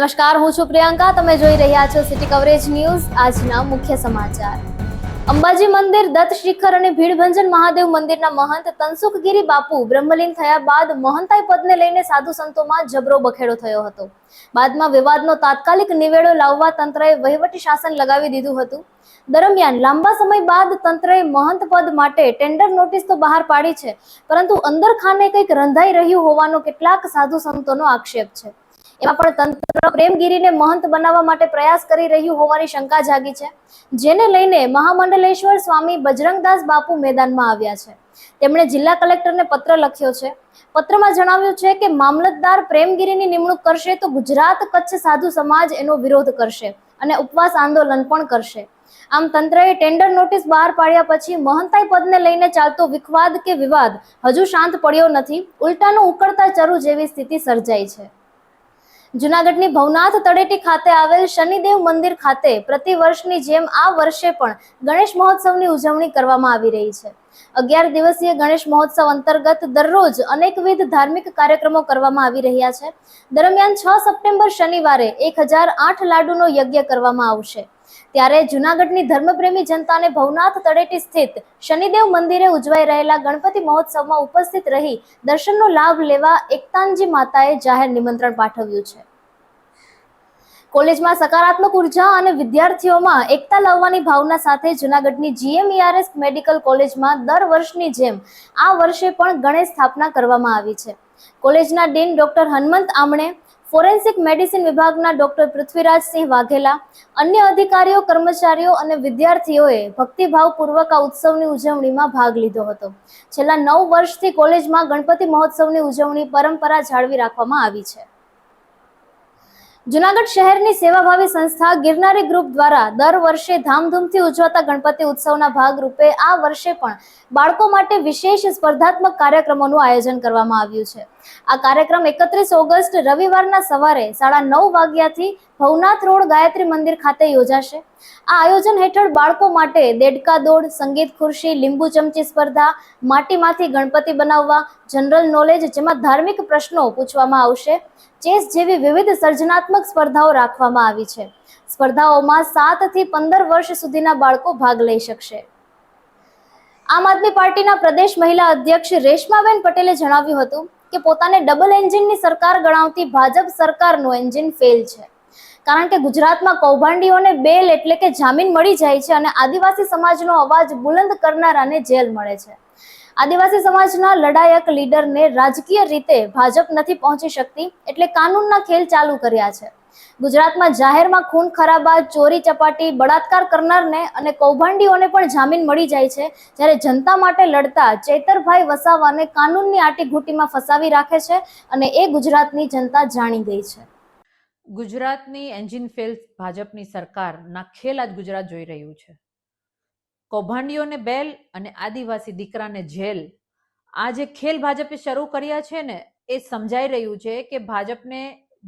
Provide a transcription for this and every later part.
નમસ્કાર, હું છું પ્રિયંકા. તમે જોઈ રહ્યા છો સિટી કવરેજ ન્યૂઝ આજના મુખ્ય સમાચાર. અંબાજી મંદિર, દત્ત શિખર અને ભીડભંજન મહાદેવ મંદિરના મહંત તનસુખગીરી બાપુ બ્રહ્મલીન થયા બાદ મહંતાઈ પદને લઈને સાધુ સંતોમાં જબરો બખેડો થયો હતો. બાદમાં વિવાદનો તાત્કાલિક નિવેડો લાવવા તંત્રએ વહીવટી શાસન લગાવી દીધું હતું. દરમિયાન લાંબા સમય બાદ તંત્રએ મહંત પદ માટે ટેન્ડર નોટિસ તો બહાર પાડી છે, પરંતુ અંદર ખાને કંઈક રંધાઈ રહ્યું હોવાનો કેટલાક સાધુ સંતોનો આક્ષેપ છે. એમાં પણ તંત્ર પ્રેમગીરીને મહંત બનાવવા માટે પ્રયાસ કરી રહ્યું હોવાની શંકા જાગી છે. જેને લઈને મહામંડલેશ્વર સ્વામી બજરંગદાસ બાપુ મેદાનમાં આવ્યા છે. તેમણે જિલ્લા કલેક્ટરને પત્ર લખ્યો છે. પત્રમાં જણાવ્યું છે કે મામલતદાર પ્રેમગીરીની નિમણૂક કરશે તો ગુજરાત કચ્છ સાધુ સમાજ એનો વિરોધ કરશે અને ઉપવાસ આંદોલન પણ કરશે. આમ તંત્રએ ટેન્ડર નોટિસ બહાર પાડ્યા પછી મહંતાઈ પદને લઈને ચાલતો વિખવાદ કે વિવાદ હજુ શાંત પડ્યો નથી. ઉલટાનું ઉકળતા ચરુ જેવી સ્થિતિ સર્જાઈ છે. જુનાગઢની ભવનાથ તળેટી ખાતે આવેલ શનિદેવ મંદિર ખાતે પ્રતિ વર્ષની જેમ આ વર્ષે પણ ગણેશ મહોત્સવની ઉજવણી કરવામાં આવી રહી છે. અગિયાર દિવસીય ગણેશ મહોત્સવ અંતર્ગત દરરોજ અનેકવિધ ધાર્મિક કાર્યક્રમો કરવામાં આવી રહ્યા છે. દરમિયાન છ સપ્ટેમ્બર શનિવારે એક લાડુનો યજ્ઞ કરવામાં આવશે. ત્યારે જૂનાગઢની ધર્મપ્રેમી જનતાને ભવનાથ તળેટી સ્થિત શનિદેવ મંદિરે ઉજવાઈ રહેલા ગણપતિ મહોત્સવમાં ઉપસ્થિત રહી દર્શનનો લાભ લેવા એકતાનજી માતાએ જાહેર નિમંત્રણ પાઠવ્યું છે. કોલેજમાં સકારાત્મક ઊર્જા અને વિદ્યાર્થીઓમાં એકતા લાવવાની ભાવના સાથે જુનાગઢની જીએમઈઆરએસ મેડિકલ કોલેજમાં દર વર્ષની જેમ આ વર્ષે પણ ગણેશ સ્થાપના કરવામાં આવી છે. કોલેજના ડીન ડોક્ટર હનુમંત આમણે ફોરેન્સિક મેડિસિન વિભાગના ડોક્ટર પૃથ્વીરાજસિંહ વાઘેલા, અન્ય અધિકારીઓ, કર્મચારીઓ અને વિદ્યાર્થીઓએ ભક્તિભાવપૂર્વક આ ઉત્સવની ઉજવણીમાં ભાગ લીધો હતો. છેલ્લા નવ વર્ષથી કોલેજમાં ગણપતિ મહોત્સવની ઉજવણી પરંપરા જાળવી રાખવામાં આવી છે. જુનાગઢ શહેરની સેવાભાવી સંસ્થા ગિરનારી ગ્રુપ દ્વારા દર વર્ષે ધામધૂમથી ઉજવાતા ગણપતિ ઉત્સવના ભાગરૂપે આ વર્ષે પણ બાળકો માટે વિશેષ સ્પર્ધાત્મક કાર્યક્રમોનું આયોજન કરવામાં આવ્યું છે. આ કાર્યક્રમ એકત્રીસ ઓગસ્ટ રવિવારના સવારે સાડા નવ વાગ્યાથી ભવનાથ રોડ ગાયત્રી મંદિર ખાતે યોજાશે. આ આયોજન હેઠળ બાળકો માટે દેડકા દોડ, સંગીત ખુરશી, લીંબુ ચમચી સ્પર્ધા, માટીમાંથી ગણપતિ બનાવવા, જનરલ નોલેજ જેમાં ધાર્મિક પ્રશ્નો પૂછવામાં આવશે. ચેસ જેવી વિવિધ સર્જનાત્મક સ્પર્ધાઓ રાખવામાં આવી છે. સ્પર્ધાઓમાં સાતથી પંદર વર્ષ સુધીના બાળકો ભાગ લઈ શકશે. આમ આદમી પાર્ટીના પ્રદેશ મહિલા અધ્યક્ષ રેશમાબેન પટેલે જણાવ્યું હતું કે પોતાને ડબલ એન્જિનની સરકાર ગણાવતી ભાજપ સરકારનું એન્જિન ફેલ છે. કારણ કે ગુજરાતમાં કૌભાંડીઓને બેલ એટલે કે જામીન મળી જાય છે અને આદિવાસી સમાજનો અવાજ બુલંદ કરનારાને જેલ મળે છે. આદિવાસી સમાજના લડાયક લીડરને રાજકીય રીતે ભાજપ નથી પહોંચી શકતી એટલે કાનૂનના ખેલ ચાલુ કર્યા છે. ગુજરાતમાં જાહેરમાં ખૂન ખરાબા ચોરી ચપાટી, બળાત્કાર કરનારને અને કૌભાંડીઓને પણ જામીન મળી જાય છે જ્યારે જનતા માટે લડતા ચેતરભાઈ વસાવાને કાનૂનની આટીઘૂટીમાં ફસાવી રાખે છે અને એ ગુજરાતની જનતા જાણી ગઈ છે. ગુજરાતની એન્જિન ફેલ ભાજપની સરકારના ખેલ આજ ગુજરાત જોઈ રહ્યું છે. કૌભાંડીઓને બેલ અને આદિવાસી દીકરાને જેલ. આ જે ખેલ ભાજપે શરૂ કર્યા છે ને, એ સમજાઈ રહ્યું છે કે ભાજપને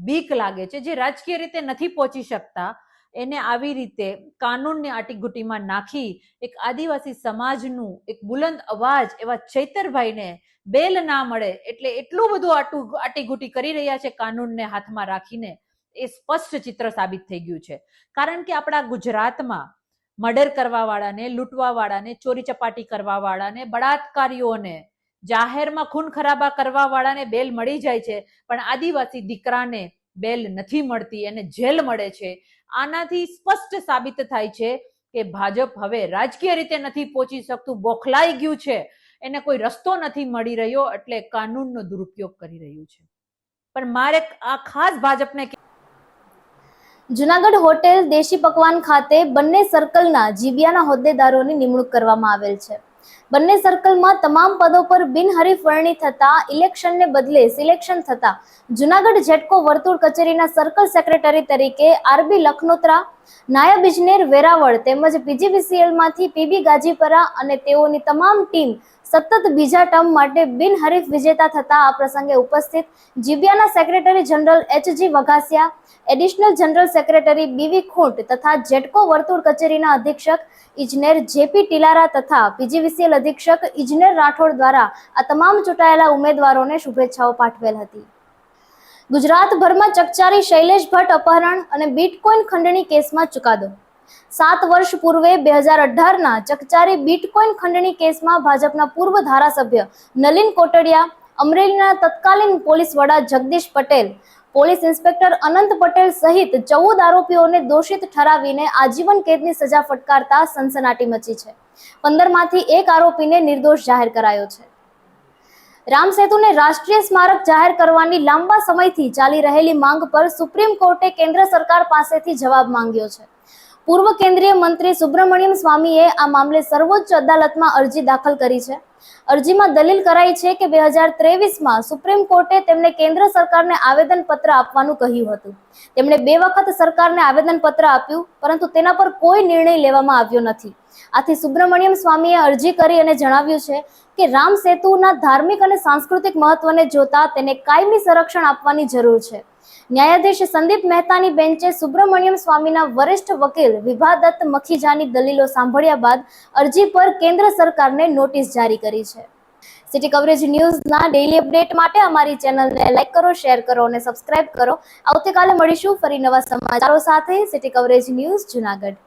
બીક લાગે છે, જે રાજકીય રીતે નથી પહોંચી શકતા, એને આવી રીતે કાનૂનની આટીઘૂટીમાં નાખી એક આદિવાસી સમાજનું એક બુલંદ અવાજ એવા ચૈતરભાઈને બેલ ના મળે એટલે એટલું બધું આટું આટીઘૂટી કરી રહ્યા છે કાનૂનને હાથમાં રાખીને. એ સ્પષ્ટ ચિત્ર સાબિત થઈ ગયું છે. કારણ કે આપણા ગુજરાતમાં મર્ડર કરવા વાળાને લૂંટવા વાળાને ચોરી ચપાટી કરવા વાળાને બળાત્કારીઓને, જાહેરમાં ખૂન ખરાબા કરવા વાળાને બેલ મળી જાય છે, પણ આદિવાસી દીકરાને બેલ નથી મળતી, એને જેલ મળે છે. આનાથી સ્પષ્ટ સાબિત થાય છે કે ભાજપ હવે રાજકીય રીતે નથી પહોંચી શકતું, બોખલાઈ ગયું છે. એને કોઈ રસ્તો નથી મળી રહ્યો, એટલે કાનૂનનો દુરુપયોગ કરી રહ્યું છે. પણ મારે આ ખાસ ભાજપને જુનાગઢ હોટેલ દેશી પકવાન ખાતે બંને સર્કલના જીબીયાના હોદ્દેદારોની નિમણૂક કરવામાં આવેલ છે. બંને સર્કલમાં તમામ પદો પર બિનહરીફ વરણી થતા ઇલેક્શનને બદલે સિલેક્શન થતા જુનાગઢ જેટકો વર્તુળ કચેરીના સર્કલ સેક્રેટરી તરીકે આરબી લખનોત્રા, નાયબ ઇજનેર વેરાવળ તેમજ પીજીવીસીએલમાંથી પીબી ગાજીપરા અને તેઓની તમામ ટીમ સતત બીજા ટર્મ માટે બિનહરીફ વિજેતા થતા આ પ્રસંગે ઉપસ્થિત જીબીયાના secretary general HG Vaghasiya additional general secretary BV Khunt તથા જેટકો વર્તુળ કચેરીના અધિક્ષક ઇજનેર જેપી ટીલારા તથા પીજીવીસીએલ અધિક્ષક ઇજનેર રાઠોડ દ્વારા આ તમામ ચૂંટાયેલા ઉમેદવારોને શુભેચ્છાઓ પાઠવેલ હતી. ગુજરાતભરમાં ચકચારી શૈલેષ ભટ્ટ અપહરણ અને બિટકોઇન ખંડણી કેસમાં ચુકાદો. સાત વર્ષ પૂર્વે બે હજાર અઢારના ચકચારી બિટકોઇન ખંડણી કેસમાં ભાજપના પૂર્વ ધારાસભ્ય નલિન કોટડિયા, અમરેલીના તત્કાલીન પોલીસ વડા જગદીશ પટેલ, પોલીસ ઇન્સ્પેક્ટર અનંત પટેલ સહિત ચૌદ આરોપીઓને દોષિત ઠરાવીને આજીવન કેદની સજા ફટકારતા સનસનાટી મચી છે. પંદરમાંથી એક આરોપીને નિર્દોષ જાહેર કરાયો છે. રામ સેતુને રાષ્ટ્રીય સ્મારક જાહેર કરવાની લાંબા સમયથી ચાલી રહેલી માંગ પર સુપ્રીમ કોર્ટે કેન્દ્ર સરકાર પાસેથી જવાબ માંગ્યો છે. પૂર્વ કેન્દ્રીય મંત્રી સુબ્રમણ્યમ સ્વામીએ આ મામલે સર્વોચ્ચ અદાલતમાં અરજી દાખલ કરી છે. અરજીમાં દલીલ કરાઈ છે કે બે હજાર ત્રેવીસમાં સુપ્રીમ કોર્ટે તેમને કેન્દ્ર સરકારને આવેદનપત્ર આપવાનું કહ્યું હતું. તેમણે બે વખત સરકારને આવેદનપત્ર આપ્યું, પરંતુ તેના પર કોઈ નિર્ણય લેવામાં આવ્યો નથી. આથી સુબ્રમણ્યમ સ્વામીએ અરજી કરી અને જણાવ્યું છે કે રામ સેતુના ધાર્મિક અને સાંસ્કૃતિક મહત્વને જોતા તેને કાયમી સંરક્ષણ આપવાની જરૂર છે. ન્યાયાધીશ સંદીપ મહેતાની બેન્ચે સુબ્રમણ્યમ સ્વામીના વરિષ્ઠ વકીલ વિભાદત્ત મખીજાની દલીલો સાંભળ્યા બાદ અરજી પર કેન્દ્ર સરકારને નોટિસ જારી કરી છે. સિટી કવરેજ ન્યૂઝના ડેઇલી અપડેટ માટે અમારી ચેનલને લાઇક કરો શેર કરો અને સબસ્ક્રાઇબ કરો. આવતીકાલે મળીશું ફરી નવા સમાચારો સાથે. City coverage news Junagadh.